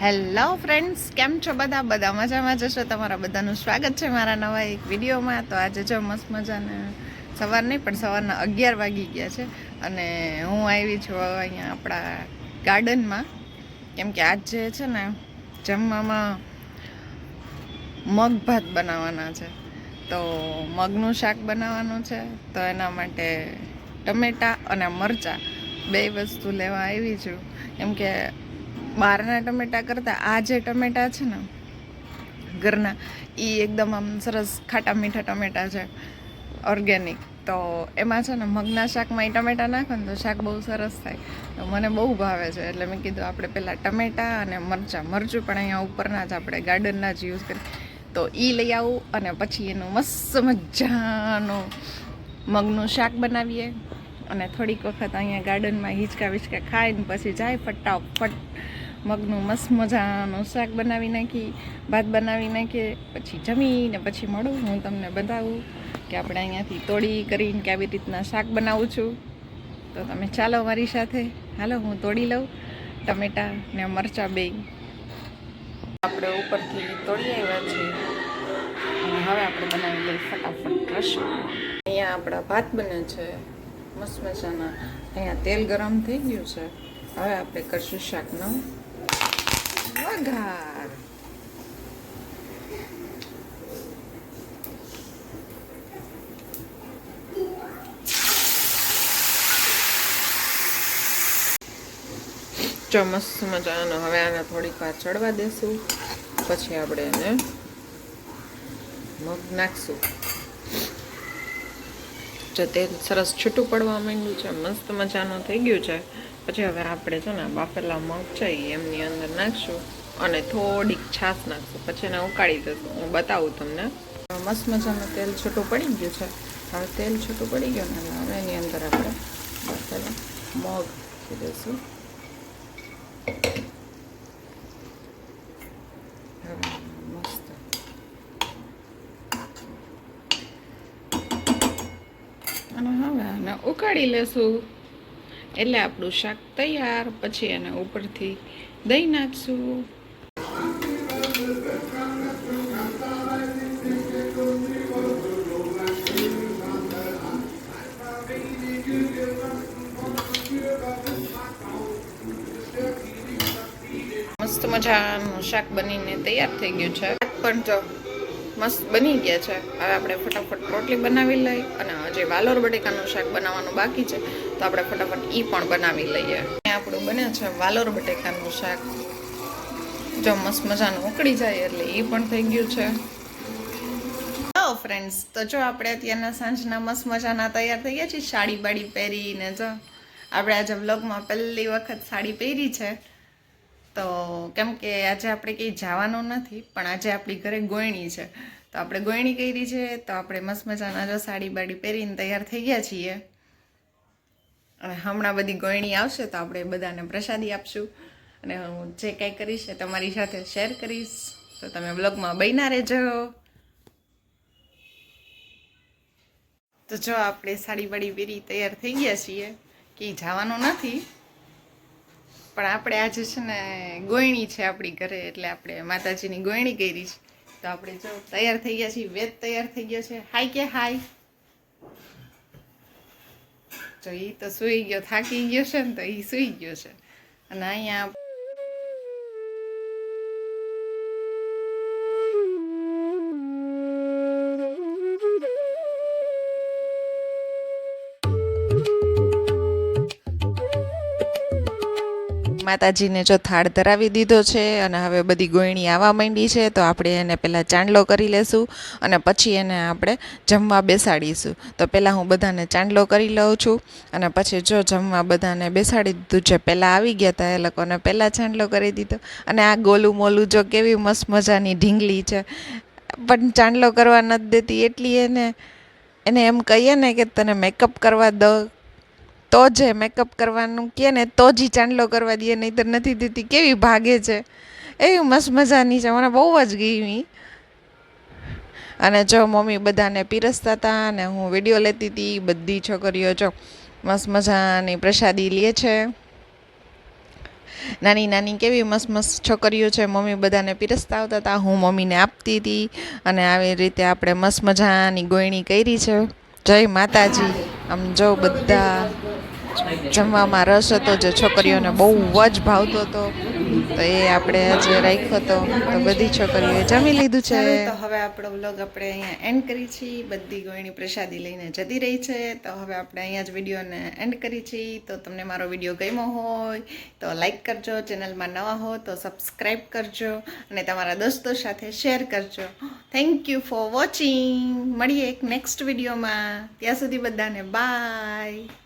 Hello friends કેમ છો બધા? બધા મજામાં જશો તમારા બધાનું સ્વાગત છે મારા નવા એક વિડીયોમાં. તો આજે જો મસ્ત મજાના સવાર નહીં, પણ સવારના અગિયાર વાગી ગયા છે. અને હું આવી છું અહીંયા આપણા ગાર્ડનમાં કેમ કે આજ છે ને, જમવામાં મગ ભાત બનાવવાના છે. તો મગનું શાક બનાવવાનું છે. તો એના માટે ટમેટાં અને મરચાં બે વસ્તુ લેવા આવી છું. કેમ કે બહારના ટમેટા કરતાં આ જે ટમેટા છે ને, ઘરના એ એકદમ આમ સરસ ખાટા મીઠા ટમેટા છે ઓર્ગેનિક તો એમાં છે ને, મગના શાકમાં એ ટમેટા નાખો ને તો શાક બહુ સરસ થાય. તો મને બહુ ભાવે છે, એટલે મેં કીધું આપણે પહેલાં ટમેટા અને મરચાં, મરચું પણ અહીંયા ઉપરના જ આપણે ગાર્ડનના જ યુઝ કરીએ. તો એ લઈ આવું અને પછી એનું મસ્ત મજાનું મગનું શાક બનાવીએ અને થોડીક વખત અહીંયા ગાર્ડનમાં હિંચકા વિચકા ખાઈને પછી જાય ફટાફટ મગનું મસ્ત મજાનું શાક બનાવી નાખી, ભાત બનાવી નાખીએ પછી જમીને પછી મળું. હું તમને બતાવું કે આપણે અહીંયાથી તોડી કરીને કેવી રીતના શાક બનાવું છું. તો તમે ચાલો મારી સાથે. હાલો, હું તોડી લઉં ટમેટા ને મરચાં બે. આપણે ઉપરથી તોડી આવ્યા છીએ હવે આપણે બનાવી લઈએ ફટાફટ રસ અહીંયા આપણા ભાત બને છે. મસ્ત મજાના. અહીંયા તેલ ગરમ થઈ ગયું છે. હવે આપણે કરશું શાકનો વઘાર ચમસ મજાનો હવે આને થોડીક વાર ચડવા દેશું. પછી આપણે એને મગ નાખશું. જો તેલ સરસ છૂટું પડવા માંડ્યું છે, મસ્ત મજાનું થઈ ગયું છે. પછી હવે આપણે છે ને બાફેલા મગ છે એમની અંદર નાખશું અને થોડીક છાશ નાખશું. પછી એને ઉકાળી દઈશું. હું બતાવું તમને. મસ્ત મજાનું તેલ છૂટું પડી ગયું છે. હવે તેલ છૂટું પડી ગયું ને હવે એની અંદર આપણે બાફેલા મગ દઈશું. અને હવે આને ઉકાળી લેશું. એટલે આપણું શાક તૈયાર, પછી એને ઉપરથી દહીં નાખશું. મસ્ત મજાનું શાક બનીને તૈયાર થઈ ગયું છે. પણ જો મસ્ત બની ગયા છે. હવે આપણે ફટાફટ રોટલી બનાવી લઈ અને જે વાલોર બટેકાનું શાક બનાવવાનું બાકી છે, તો આપણે ફટાફટ એ પણ બનાવી લઈએ. આપણું બને છે વાલોર બટેકાનું શાક. જો મસ્ત મજાનું ઉકળી જાય એટલે એ પણ થઈ ગયું છે. હા ફ્રેન્ડ્સ તો જો આપણે અત્યારના સાંજના મસ્ત મજાના તૈયાર થઈ ગયા છીએ, સાડી બાડી પહેરીને જો. આપણે આજે વ્લોગમાં પહેલી વખત સાડી પહેરી છે. તો કેમ કે આજે આપણે કંઈ જવાનું નથી, પણ આજે આપણી ઘરે ગોયણી છે. તો આપણે ગોયણી કરી છે, તો આપણે મસ્ત મજાના જો સાડી બાડી પહેરીને તૈયાર થઈ ગયા છીએ. અને હમણાં બધી ગોયણી આવશે, તો આપણે બધાને પ્રસાદી આપશું. અને હું જે કાંઈ કરીશ એ તમારી સાથે શેર કરીશ. તો તમે બ્લોગમાં બન્યા રહેજો. તો જો આપણે સાડી બાડી પહેરી તૈયાર થઈ ગયા છીએ કે જવાનું નથી. પણ આપણે આજે છે ને ગોયણી છે આપણી ઘરે, એટલે આપણે માતાજીની ગોયણી કરી છે. તો આપણે જો તૈયાર થઈ ગયા છીએ, વેદ તૈયાર થઈ ગયો છે. હાય કે હાય? જો એ તો સૂઈ ગયો, થાકી ગયો છે ને, તો એ સૂઈ ગયો છે. અને અહીંયા માતાજીને જો થાળ ધરાવી દીધો છે અને હવે બધી ગોયણી આવવા માંડી છે, તો આપણે એને પહેલાં ચાંદલો કરી લેશું અને પછી એને આપણે જમવા બેસાડીશું. તો પહેલાં હું બધાને ચાંદલો કરી લઉં છું અને પછી જો જમવા બધાને બેસાડી દીધું છે, પહેલાં આવી ગયા હતા એ લોકોને પહેલાં ચાંદલો કરી દીધો. અને આ ગોલું મોલું જો કેવી મસ્ત મજાની ઢીંગલી છે, પણ ચાંદલો કરવા નથી દેતી એટલી એને એને એમ કહીએ ને કે તને મેકઅપ કરવા દો તો જ મેકઅપ કરવાનું કહે ને તો જ ચાંદલો કરવા દે, નહીંતર નથી દેતી. કેવી ભાગે છે? એવી મસ્ત મજાની છે. મને બહુ જ ગમી. અને જો મમ્મી બધાને પીરસતા હતા અને હું વીડિયો લેતી હતી બધી છોકરીઓ જો મસ્ત મજાની પ્રસાદી લે છે. નાની નાની કેવી મસ્ત મસ્ત છોકરીઓ છે. મમ્મી બધાને પીરસતા આવતા હતા હું મમ્મીને આપતી હતી અને આવી રીતે આપણે મસ્ત મજાની ગોયણી કરી છે. જય માતાજી. આમ જો બધા જમવામાં રસ હતો, જે છોકરીઓને બહુ જ ભાવતો હતો, તો એ આપણે આજે રાખ્યો હતો. તો બધી છોકરીઓએ જમી લીધું છે. તો હવે આપણો વ્લોગ આપણે અહીંયા એન્ડ કરી છીએ. બધી ગોયણી પ્રસાદી લઈને જતી રહી છે. તો હવે આપણે અહીંયા જ વિડીયોને એન્ડ કરી છીએ. તો તમને મારો વીડિયો ગમ્યો હોય, તો લાઈક કરજો. ચેનલમાં નવા હો, તો સબસ્ક્રાઈબ કરજો. અને તમારા દોસ્તો સાથે શેર કરજો. થેન્ક યુ ફોર વોચિંગ મળીએ એક નેક્સ્ટ વિડીયોમાં ત્યાં સુધી બધાને બાય